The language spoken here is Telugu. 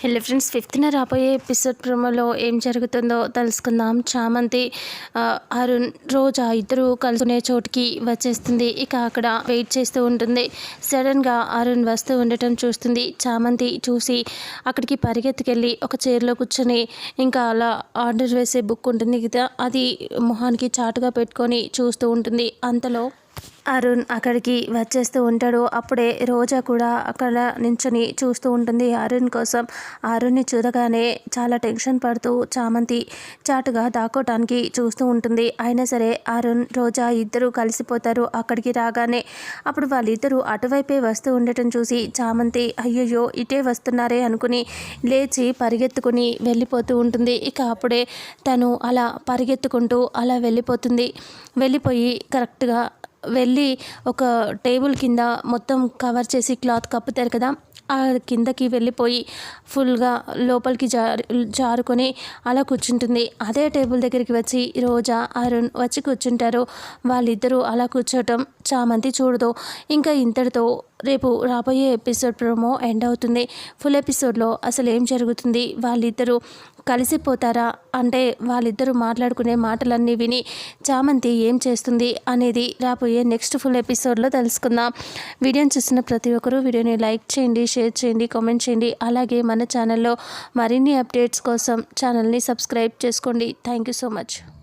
హలో ఫ్రెండ్స్ ఫిఫ్త్న రాబోయే ఎపిసోడ్ ప్రోమోలో ఏం జరుగుతుందో తెలుసుకుందాం. చామంతి అరుణ్ రోజా ఇద్దరు కలుసుకునే చోటుకి వచ్చేస్తుంది. ఇక అక్కడ వెయిట్ చేస్తూ ఉంటుంది. సడన్గా అరుణ్ వస్తూ ఉండటం చూస్తుంది. చామంతి చూసి అక్కడికి పరిగెత్తుకెళ్ళి ఒక చైర్లో కూర్చొని ఇంకా అలా ఆర్డర్ వేసే బుక్ ఉంటుంది కదా అది మొహానికి చాటుగా పెట్టుకొని చూస్తూ ఉంటుంది. అంతలో అరుణ్ అక్కడికి వచ్చేస్తూ ఉంటాడు. అప్పుడే రోజా కూడా అక్కడ నించొని చూస్తూ ఉంటుంది అరుణ్ కోసం. అరుణ్ని చూడగానే చాలా టెన్షన్ పడుతూ చామంతి చాటుగా దాక్కోటానికి చూస్తూ ఉంటుంది. అయినా సరే అరుణ్ రోజా ఇద్దరూ కలిసిపోతారు అక్కడికి రాగానే. అప్పుడు వాళ్ళిద్దరూ అటువైపే వస్తూ ఉండటం చూసి చామంతి అయ్యయ్యో ఇటే వస్తున్నారే అనుకుని లేచి పరిగెత్తుకుని వెళ్ళిపోతూ ఉంటుంది. ఇక అప్పుడే తను అలా పరిగెత్తుకుంటూ అలా వెళ్ళిపోతుంది. వెళ్ళిపోయి కరెక్ట్గా వెళ్ళి ఒక టేబుల్ కింద మొత్తం కవర్ చేసి క్లాత్ కప్పుతారు కదా ఆ కిందకి వెళ్ళిపోయి ఫుల్గా లోపలికి జారు జారుకొని అలా కూర్చుంటుంది. అదే టేబుల్ దగ్గరికి వచ్చి రోజా అరుణ్ వచ్చి కూర్చుంటారు. వాళ్ళిద్దరూ అలా కూర్చోవటం చామంతి చూడదు. ఇంకా ఇంతటితో రేపు రాబోయే ఎపిసోడ్ ప్రోమో ఎండ్ అవుతుంది. ఫుల్ ఎపిసోడ్లో అసలు ఏం జరుగుతుంది? వాళ్ళిద్దరూ కలిసిపోతారా? అంటే వాళ్ళిద్దరూ మాట్లాడుకునే మాటలన్నీ విని చామంతి ఏం చేస్తుంది అనేది రాబోయే నెక్స్ట్ ఫుల్ ఎపిసోడ్లో తెలుసుకుందాం. వీడియోని చూసిన ప్రతి ఒక్కరూ వీడియోని లైక్ చేయండి షేర్ చేయండి కామెంట్ చేయండి. అలాగే మన ఛానల్లో మరిన్ని అప్డేట్స్ కోసం ఛానల్ని సబ్స్క్రైబ్ చేసుకోండి. Thank you so much.